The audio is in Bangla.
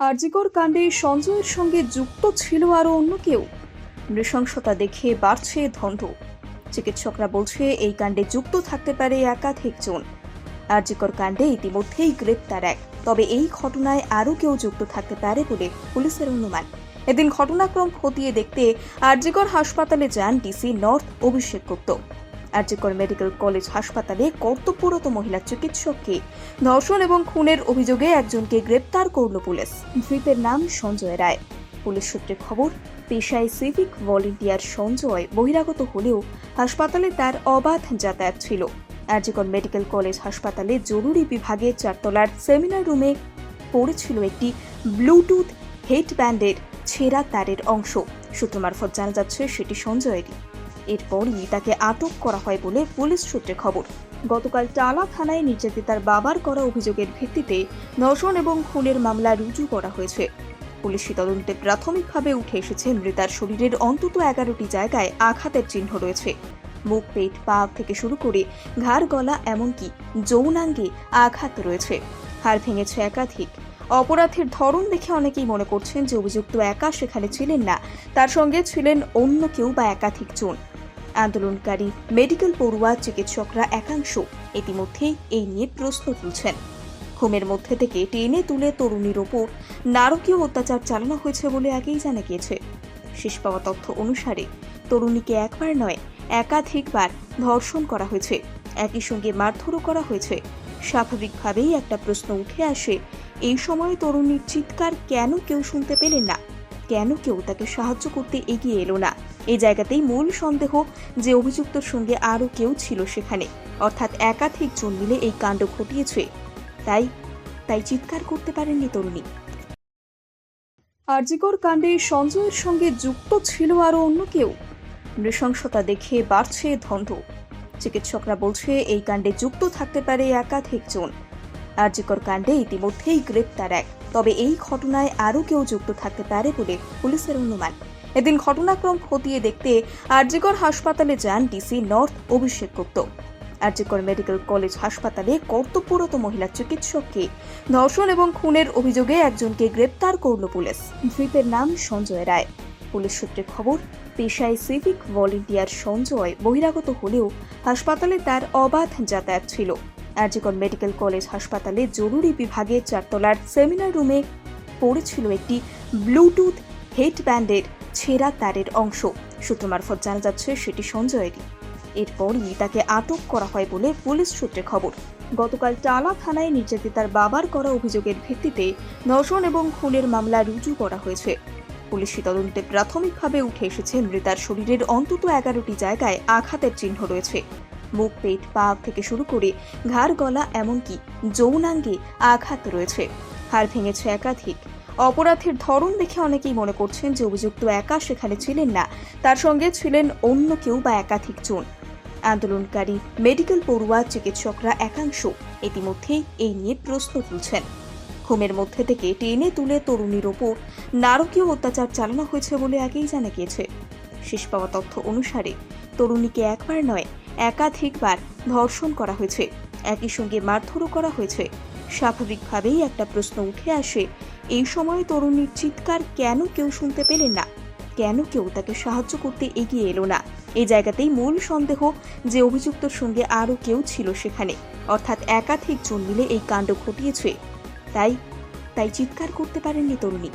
আরজিকর কাণ্ডে সঞ্জয়ের সঙ্গে যুক্ত ছিল আরও অন্য কেউ। নৃশংসতা দেখে বাড়ছে ধন্ড চিকিৎসকরা বলছে, এই কাণ্ডে যুক্ত থাকতে পারে একাধিক জন। আরজিকর কাণ্ডে ইতিমধ্যেই গ্রেপ্তার এক। তবে এই ঘটনায় আরও কেউ যুক্ত থাকতে পারে বলে পুলিশের অনুমান। এদিন ঘটনাক্রম খতিয়ে দেখতে আরজিকর হাসপাতালে যান DC north Abhishek Gupta. RG Kar medical college হাসপাতালে কর্তব্যরত মহিলা চিকিৎসককে ধর্ষণ এবং খুনের অভিযোগে একজনকে গ্রেপ্তার করল পুলিশ। ধৃতের নাম সঞ্জয় রায়। পুলিশ সূত্রে খবর, পেশায় সিভিক ভলেন্টিয়ার সঞ্জয় বহিরাগত হলেও হাসপাতালে তার অবাধ যাতায়াত ছিল। আরজিকর মেডিকেল কলেজ হাসপাতালে জরুরি বিভাগে চারতলার সেমিনার রুমে পড়েছিল একটি ব্লুটুথ হেডব্যান্ডের ছেঁড়া তারের অংশ। সূত্র মারফত জানা যাচ্ছে, সেটি সঞ্জয়েরই। এরপরই তাকে আটক করা হয় বলে পুলিশ সূত্রে খবর। গতকাল টালা থানায় নির্যাতিতার বাবার করা অভিযোগের ভিত্তিতে ধর্ষণ এবং খুনের মামলা রুজু করা হয়েছে। পুলিশি তদন্তে প্রাথমিকভাবে উঠে এসেছে মৃতার শরীরের অন্তত এগারোটি জায়গায় আঘাতের চিহ্ন রয়েছে। মুখ, পেট, পা থেকে শুরু করে ঘাড়, গলা এমনকি যৌনাঙ্গে আঘাত রয়েছে। হাড় ভেঙেছে একাধিক। অপরাধের ধরন দেখে অনেকেই মনে করছেন যে অভিযুক্ত একা সেখানে ছিলেন না, তার সঙ্গে ছিলেন অন্য কেউ বা একাধিক জন আন্দোলনকারী মেডিকেল পড়ুয়া চিকিৎসকরা একাংশ ইতিমধ্যেই এই নিয়ে প্রশ্ন তুলছেন। ঘুমের মধ্যে থেকে টেনে তুলে তরুণীর ওপর নারকীয় অত্যাচার চালানো হয়েছে বলে আগেই জানা গিয়েছে। শেষ পাওয়া তথ্য অনুসারে তরুণীকে একবার নয়, একাধিকবার ধর্ষণ করা হয়েছে। একই সঙ্গে মারধরও করা হয়েছে। স্বাভাবিকভাবেই একটা প্রশ্ন উঠে আসে, এই সময় তরুণীর চিৎকার কেন কেউ শুনতে পেলেন না? কেন কেউ তাকে সাহায্য করতে এগিয়ে এলো না? এই জায়গাতেই মূল সন্দেহ যে অভিযুক্তর সঙ্গে আরও কেউ ছিল সেখানে। অর্থাৎ একাধিক জন মিলে এই কাণ্ড ঘটিয়েছে। তাই তাই চিৎকার করতে পারেননি তরুণী। আরজিকর কাণ্ডে সঞ্জয়ের সঙ্গে যুক্ত ছিল আরও অন্য কেউ? নৃশংসতা দেখে বাড়ছে ধন্ধ চিকিৎসকরা বলছে, এই কাণ্ডে যুক্ত থাকতে পারে একাধিক জন। আরজিকর কাণ্ডে ইতিমধ্যেই গ্রেপ্তার এক। তবে এই ঘটনায় আরও কেউ যুক্ত থাকতে পারে বলে পুলিশের অনুমান। এদিন ঘটনাক্রম খতিয়ে দেখতে আরজিকর হাসপাতালে যান DC north Abhishek Gupta. RG Kar medical college হাসপাতালে কর্তব্যরত মহিলা চিকিৎসককে ধর্ষণ এবং খুনের অভিযোগে একজনকে গ্রেপ্তার করল পুলিশ। ধৃতের নাম সঞ্জয় রায়। পুলিশ সূত্রে খবর, পেশায় সিভিক ভলেন্টিয়ার সঞ্জয় বহিরাগত হলেও হাসপাতালে তার অবাধ যাতায়াত ছিল। আরজিকর মেডিকেল কলেজ হাসপাতালে জরুরি বিভাগের চারতলার সেমিনার রুমে পড়েছিল একটি ব্লুটুথ হেডব্যান্ডের ছেঁড়া তারের অংশ। সূত্র মারফত জানা যাচ্ছে, সেটি সঞ্জয়েরই। এরপরই তাকে আটক করা হয় বলে পুলিশ সূত্রে খবর। গতকাল টালা থানায় নির্যাতিতার বাবার করা অভিযোগের ভিত্তিতে ধর্ষণ এবং খুনের মামলা রুজু করা হয়েছে। পুলিশি তদন্তে প্রাথমিকভাবে উঠে এসেছে, মৃতার শরীরের অন্তত এগারোটি জায়গায় আঘাতের চিহ্ন রয়েছে। মুখ, পেট পা থেকে শুরু করে ঘাড়, গলা এমনকি যৌনাঙ্গে আঘাত রয়েছে। হাড় ভেঙেছে একাধিক। অপরাধের ধরন দেখে অনেকেই মনে করছেন যে অভিযুক্ত একা সেখানে ছিলেন না। তার সঙ্গে ছিলেন অন্য কেউ বা একাধিক জন। আন্দোলনকারী, মেডিকেল পড়ুয়া, চিকিৎসকরা একাংশ ইতিমধ্যেই এই নিয়ে প্রশ্ন তুলছেন। ঘুমের মধ্যে থেকে টেনে তুলে তরুণীর ওপর নারকীয় অত্যাচার চালানো হয়েছে বলে আগেই জানা গিয়েছে। শেষ পাওয়া তথ্য অনুসারে তরুণীকে একবার নয় একাধিকবার ধর্ষণ করা হয়েছে। একই সঙ্গে মারধরও করা হয়েছে। স্বাভাবিকভাবেই একটা প্রশ্ন উঠে আসে, এই সময় তরুণীর চিৎকার কেন কেউ শুনতে পেলেন না? কেন কেউ তাকে সাহায্য করতে এগিয়ে এলো না? এই জায়গাতেই মূল সন্দেহ যে অভিযুক্তর সঙ্গে আরও কেউ ছিল সেখানে। অর্থাৎ একাধিক জন মিলে এই কাণ্ড ঘটিয়েছে। তাই তাই চিৎকার করতে পারেননি তরুণী।